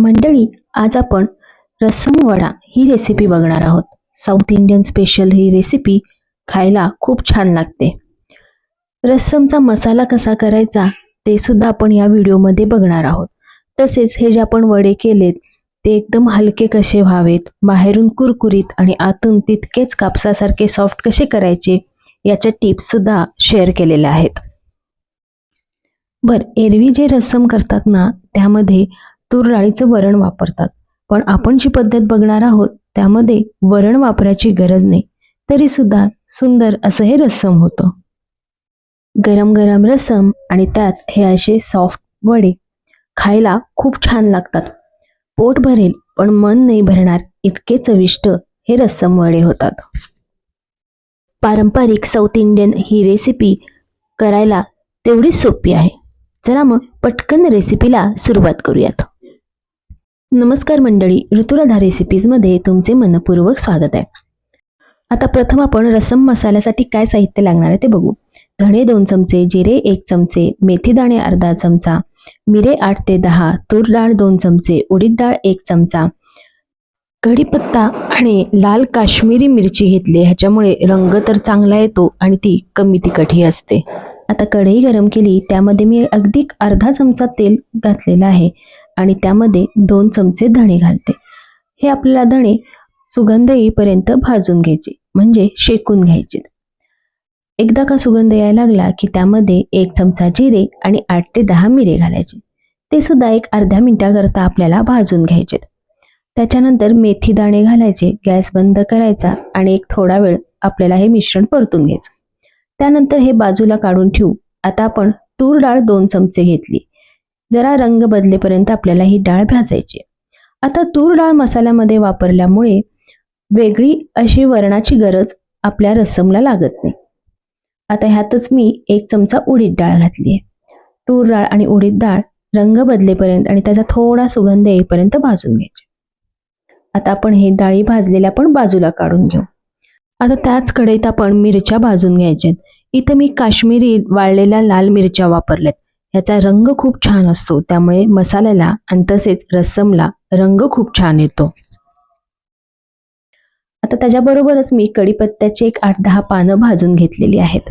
मंडळी आज आपण रस्सम वडा ही रेसिपी बघणार आहोत. साऊथ इंडियन स्पेशल ही रेसिपी खायला खूप छान लागते. रस्समचा मसाला कसा करायचा ते सुद्धा आपण या व्हिडिओमध्ये बघणार आहोत. तसेच हे जे आपण वडे केलेत ते एकदम हलके कसे व्हावेत बाहेरून कुरकुरीत आणि आतून तितकेच कापसासारखे सॉफ्ट कसे करायचे याच्या टिप्स सुद्धा शेअर केलेल्या आहेत. बर एरवी जे रस्सम करतात ना त्यामध्ये तूर डाळीचं वरण वापरतात. पण आपण जी पद्धत बघणार आहोत त्यामध्ये वरण वापरायची गरज नाही. तरी सुद्धा सुंदर असं हे रस्सम होतं. गरम गरम रसम आणि त्यात हे असे सॉफ्ट वडे खायला खूप छान लागतात. पोट भरेल पण मन नाही भरणार इतके चविष्ट हे रस्सम वडे होतात. पारंपरिक साऊथ इंडियन ही रेसिपी करायला तेवढीच सोपी आहे. चला मग पटकन रेसिपीला सुरुवात करूयात. नमस्कार मंडळी ऋतुराधा रेसिपीजमध्ये तुमचे मनपूर्वक स्वागत आहे. आता प्रथम आपण रसम मसाल्यासाठी काय साहित्य लागणार आहे ते बघू. धणे दोन चमचे जिरे एक चमचे मेथी दाणे अर्धा चमचा मिरे आठ ते दहा तूर डाळ दोन चमचे उडीद डाळ एक चमचा. कढीपत्ता आणि लाल काश्मीरी मिरची घेतली ह्याच्यामुळे रंग तर चांगला येतो आणि ती कमी तिखटही असते. आता कढई गरम केली त्यामध्ये मी अगदी अर्धा चमचा तेल घातलेलं आहे. आणि त्यामध्ये दोन चमचे धणे घालते. हे आपल्याला धणे सुगंध येईपर्यंत भाजून घ्यायचे म्हणजे शेकून घ्यायचे. एकदा का सुगंध यायला लागला की त्यामध्ये एक चमचा जिरे आणि आठ ते दहा मिरे घालायचे. ते सुद्धा एक अर्ध्या मिनिटाकरता आपल्याला भाजून घ्यायचे. त्याच्यानंतर मेथी दाणे घालायचे गॅस बंद करायचा आणि एक थोडा वेळ आपल्याला हे मिश्रण परतून घ्यायचं. त्यानंतर हे बाजूला काढून ठेवू. आता आपण तूर डाळ दोन चमचे घेतली. जरा रंग बदलेपर्यंत आपल्याला ही डाळ भाजायची आता तूर डाळ मसाल्यामध्ये वापरल्यामुळे वेगळी अशी वरणाची गरज आपल्या रसमला लागत नाही. आता ह्यातच मी एक चमचा उडीद डाळ घातली आहे तूर डाळ आणि उडीद डाळ रंग बदलेपर्यंत आणि त्याचा थोडा सुगंध येईपर्यंत भाजून घ्यायचे. आता आपण हे डाळी भाजलेल्या पण बाजूला काढून घेऊ. आता त्याच कढईत आपण मिरच्या भाजून घ्यायच्यात. इथे मी काश्मीरी वाळलेल्या लाल मिरच्या वापरल्यात. ह्याचा रंग खूप छान असतो. त्यामुळे मसाल्याला आणि तसेच रस्समला रंग खूप छान येतो. आता त्याच्याबरोबरच मी कढीपत्त्याची एक आठ दहा पानं भाजून घेतलेली आहेत.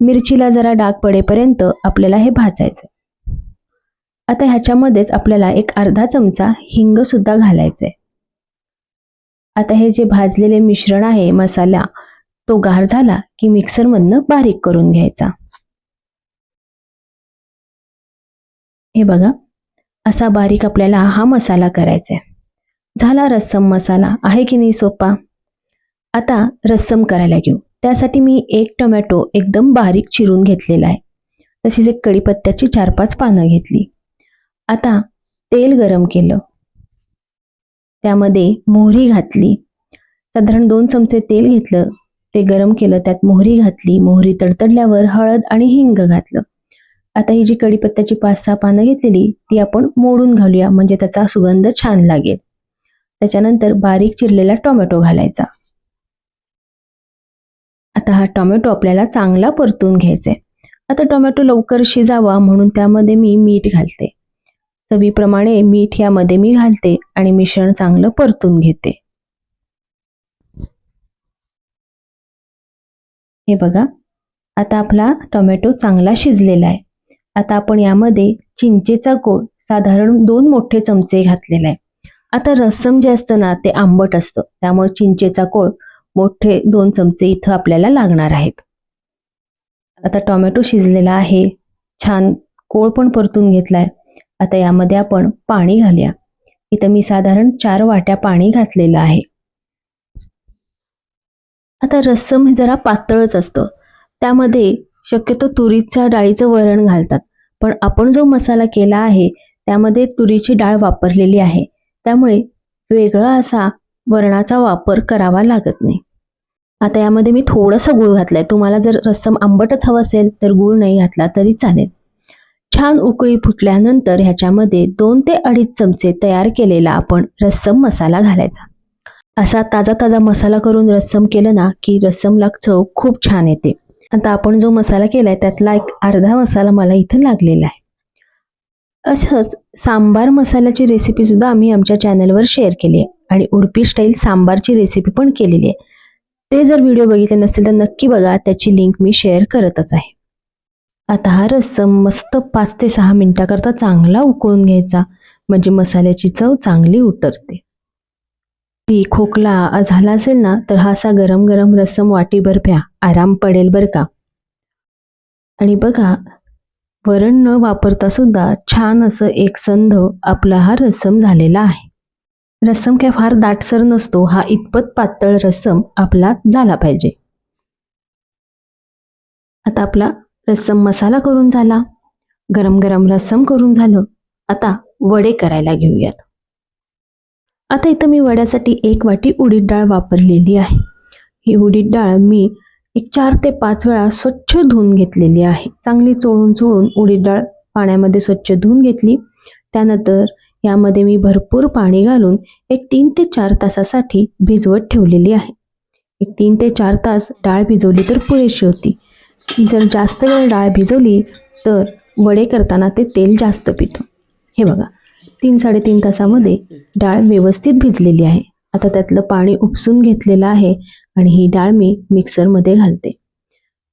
मिरचीला जरा डाग पडेपर्यंत आपल्याला हे भाजायचं आता ह्याच्यामध्येच आपल्याला एक अर्धा चमचा हिंग सुद्धा आहे आता हे जे भाजलेले मिश्रण आहे मसाला तो गार झाला की मिक्सरमधनं बारीक करून घ्यायचा. हे बघा असा बारीक आपल्याला हा मसाला करायचा आहे झाला रस्सम मसाला आहे की नाही सोपा आता रस्सम करायला घेऊ. त्यासाठी मी एक टोमॅटो एकदम बारीक चिरून घेतलेला आहे. तशीच एक कढीपत्त्याची चार पाच पानं घेतली. आता तेल गरम केलं. त्यामध्ये मोहरी घातली. साधारण दोन चमचे तेल घेतलं. ते गरम केलं त्यात मोहरी घातली. मोहरी तडतडल्यावर हळद आणि हिंग घातलं. आता ही जी कढीपत्त्याची पाच सहा पानं घेतलेली ती आपण मोडून घालूया म्हणजे त्याचा सुगंध छान लागेल. त्याच्यानंतर बारीक चिरलेला टोमॅटो घालायचा. आता हा टोमॅटो आपल्याला चांगला परतून घ्यायचा आहे आता टोमॅटो लवकर शिजावा म्हणून त्यामध्ये मी मीठ घालते. चवीप्रमाणे मीठ यामध्ये मी घालते आणि मिश्रण चांगलं परतून घेते. हे बघा आता आपला टोमॅटो चांगला शिजलेला आहे. आता आपण यामध्ये चिंचेचा गोड साधारण दोन मोठे चमचे घातलेला आहे. आता रस्सम जे असतं ना ते आंबट असतं. त्यामुळे चिंचेचा कोळ मोठे दोन चमचे इथं आपल्याला लागणार आहेत. आता टोमॅटो शिजलेला आहे. छान कोळ पण परतून घेतलाय. आता यामध्ये आपण पाणी घालूया. इथं मी साधारण चार वाट्या पाणी घातलेलं आहे. आता रस्सम जरा पातळच असतं. त्यामध्ये शक्यतो तुरीच्या डाळीचं वरण घालतात. पण आपण जो मसाला केला आहे त्यामध्ये तुरीची डाळ वापरलेली आहे. त्यामुळे वेगळा असा वरणाचा वापर करावा लागत नाही. आता यामध्ये मी थोडंसं गूळ घातलं आहे तुम्हाला जर रस्सम आंबटच हवं असेल तर गूळ नाही घातला तरी चालेल. छान उकळी फुटल्यानंतर ह्याच्यामध्ये दोन ते अडीच चमचे तयार केलेला आपण रस्सम मसाला घालायचा. असा ताजा ताजा मसाला करून रस्सम केलं ना की रस्समला चव खूप छान येते. आता आपण जो मसाला केला आहे त्यातला एक अर्धा मसाला मला इथं लागलेला आहे. असंच सांबार मसाल्याची रेसिपीसुद्धा आम्ही आमच्या चॅनलवर शेअर केली आहे आणि उडपी स्टाईल सांबारची रेसिपी पण केलेली आहे. ते जर व्हिडिओ बघितले नसतील तर नक्की बघा त्याची लिंक मी शेअर करतच आहे. आता हा रस्सम मस्त पाच ते सहा मिनटाकरता चांगला उकळून घ्यायचा म्हणजे मसाल्याची चव चांगली उतरते. ती खोकला झाला असेल ना तर हा असा गरम गरम रस्सम वाटीभर प्या. आराम पडेल बरं का? आणि बघा वरण न वापरता सुद्धा छान असं एक संध आपला हा रस्सम झालेला आहे. रस्सम काय फार दाटसर नसतो हा इतपत पातळ रस्सम आपला झाला पाहिजे. आता आपला रस्सम मसाला करून झाला. गरम गरम रस्सम करून झालं. आता वडे करायला घेऊयात. आता इथं मी वड्यासाठी एक वाटी उडीद डाळ वापरलेली आहे. ही उडीद डाळ मी एक चार ते पाच वेळा स्वच्छ धुवून घेतलेली आहे. चांगली चोळून चोळून उडीद डाळ पाण्यामध्ये स्वच्छ धुवून घेतली. त्यानंतर यामध्ये मी भरपूर पाणी घालून एक तीन ते चार तासासाठी भिजवत ठेवलेली आहे. एक तीन ते चार तास डाळ भिजवली तर पुरेशी होती. जर जास्त वेळ डाळ भिजवली तर वडे करताना ते तेल जास्त पितं. हे बघा. तीन साडेतीन तासामध्ये डाळ व्यवस्थित भिजलेली आहे. आता त्यातलं पाणी उपसून घेतलेलं आहे आणि ही डाळ मी मिक्सरमध्ये घालते.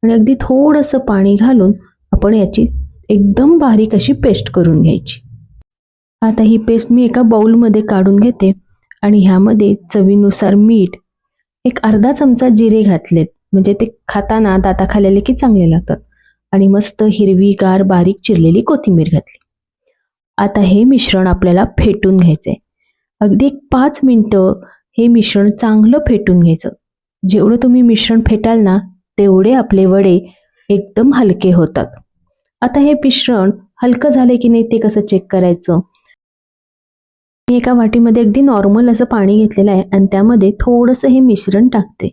आणि अगदी थोडंसं पाणी घालून आपण याची एकदम बारीक अशी पेस्ट करून घ्यायची. आता ही पेस्ट मी एका बाऊलमध्ये काढून घेते आणि ह्यामध्ये चवीनुसार मीठ एक अर्धा चमचा जिरे घातलेत. म्हणजे ते खाताना दाता खाल्लेले की चांगले लागतात. आणि मस्त हिरवीगार बारीक चिरलेली कोथिंबीर घातली. आता हे मिश्रण आपल्याला फेटून घ्यायचं आहे अगदी एक पाच मिनटं हे मिश्रण चांगलं फेटून घ्यायचं. जेवढं तुम्ही मिश्रण फेटाल ना तेवढे आपले वडे एकदम हलके होतात. आता हे मिश्रण हलकं झाले की नाही ते कसं चेक करायचं? मी एका वाटीमध्ये अगदी नॉर्मल असं पाणी घेतलेलं आहे आणि त्यामध्ये थोडंसं हे मिश्रण टाकते.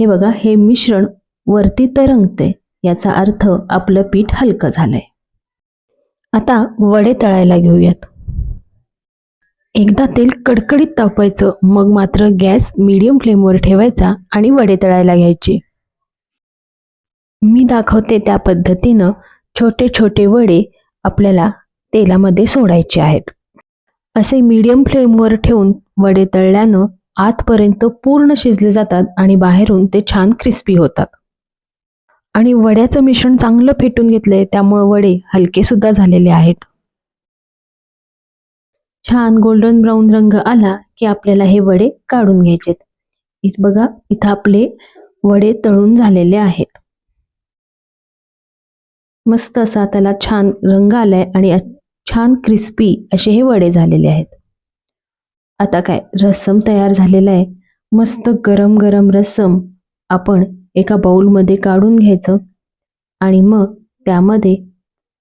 हे बघा हे मिश्रण वरती तरंगते याचा अर्थ आपलं पीठ हलकं झालंय. आता वडे तळायला घेऊयात. एकदा तेल कडकडीत तापायचं मग मात्र गॅस मीडियम फ्लेमवर ठेवायचा आणि वडे तळायला घ्यायचे. मी दाखवते त्या पद्धतीनं छोटे छोटे वडे आपल्याला तेलामध्ये सोडायचे आहेत. असे मीडियम फ्लेमवर ठेवून वडे तळल्यानं आतपर्यंत पूर्ण शिजले जातात आणि बाहेरून ते छान क्रिस्पी होतात. आणि वड्याचं मिश्रण चांगलं फेटून घेतलंय त्यामुळे वडे हलके सुद्धा झालेले आहेत. छान गोल्डन ब्राऊन रंग आला की आपल्याला हे वडे काढून घ्यायचेत. इथं बघा इथं आपले वडे तळून झालेले आहेत. मस्त असा त्याला छान रंग आलाय आणि छान क्रिस्पी असे हे वडे झालेले आहेत. आता काय रस्सम तयार झालेला आहे. मस्त गरम गरम रस्सम आपण एका बाऊलमध्ये काढून घ्यायचं आणि मग त्यामध्ये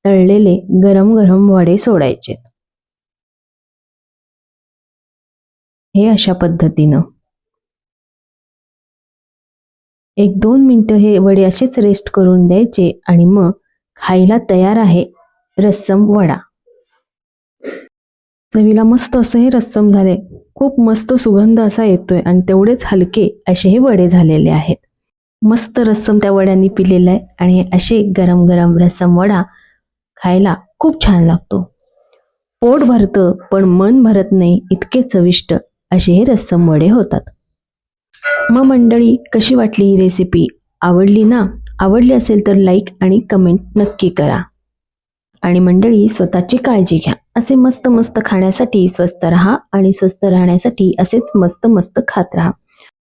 तळलेले गरम गरम वडे सोडायचे. हे अशा पद्धतीनं. एक दोन मिनटं हे वडे असेच रेस्ट करून द्यायचे आणि मग खायला तयार आहे रस्सम वडा. चवीला मस्त असं हे रस्सम झाले खूप मस्त सुगंध असा येतोय आणि तेवढेच हलके असे हे वडे झालेले आहेत. मस्त रस्सम त्या वड्यांनी पिलेला आहे आणि असे गरम गरम रस्सम वडा खायला खूप छान लागतो. पोट भरतं पण मन भरत नाही इतके चविष्ट असे हे रस्सम वडे होतात. मग मंडळी कशी वाटली ही रेसिपी आवडली ना? आवडली असेल तर लाईक आणि कमेंट नक्की करा. आणि मंडळी स्वतःची काळजी घ्या. असे मस्त मस्त खाण्यासाठी स्वस्त राहा आणि स्वस्त राहण्यासाठी असेच मस्त मस्त खात राहा.